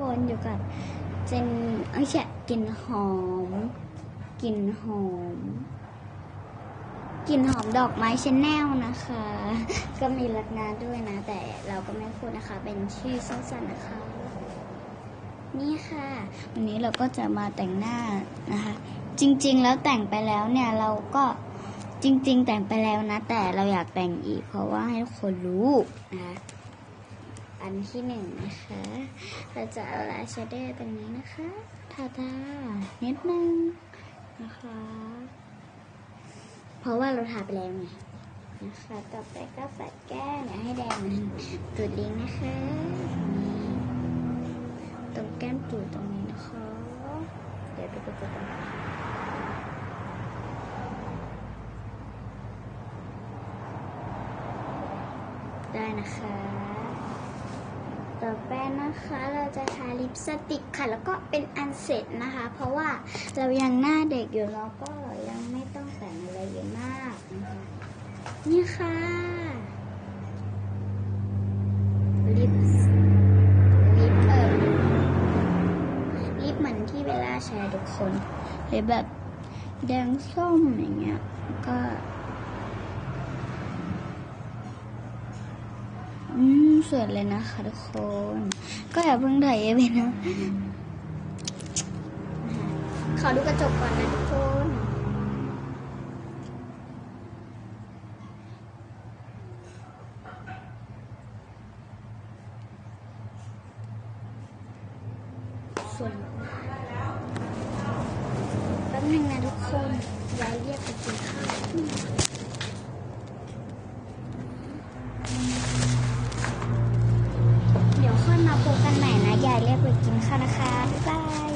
คนอยู่กับเจนเอ้ยแฉะกลิ่นหอมกลิ่นหอมกลิ่นหอมดอกไม้ชแนลนะคะ ก็มีลักนาด้วยนะ แต่เราก็ไม่พูดนะคะ เป็นชื่อสั้นๆนะคะ นี่ค่ะ วันนี้เราก็จะมาแต่งหน้านะคะ จริงๆแล้วแต่งไปแล้วเนี่ยเราก็จริง ๆ แต่งไปแล้วนะ แต่เราอยากแต่งอีกเพราะว่าให้คนรู้นะคะ อันที่หนึ่งนะคะ เราจะเอาลายชเดอร์ตรงนี้นะคะทาทานิดนึงนะคะ เพราะว่าเราทาไปแล้วไงนะคะ ต่อไปก็ปัดแก้มอย่าให้แดงมันตุดดิ้งนะคะ ตรงแก้มตูดตรงนี้นะคะ เดี๋ยวดูไปตรงได้นะคะ อไปนะคะ เราจะทาลิปสติกค่ะ แล้วก็เป็นอันเสร็จนะคะ เพราะว่าเรายังหน้าเด็กอยู่แล้วก็ยังไม่ต้องแต่งอะไรเยอะมากนะคะนี่ค่ะ ลิปลิปเออลิปเหมือนที่เวลาใช้ทุกคนหรือแบบแดงส้มอย่างเงี้ยก็ สวยเลยนะคะทุกคน ก็อย่าเพิ่งถ่ายเยอไปนะ ขอดูกระจกก่อนนะทุกคนสวยแป๊บนึงนะทุกคน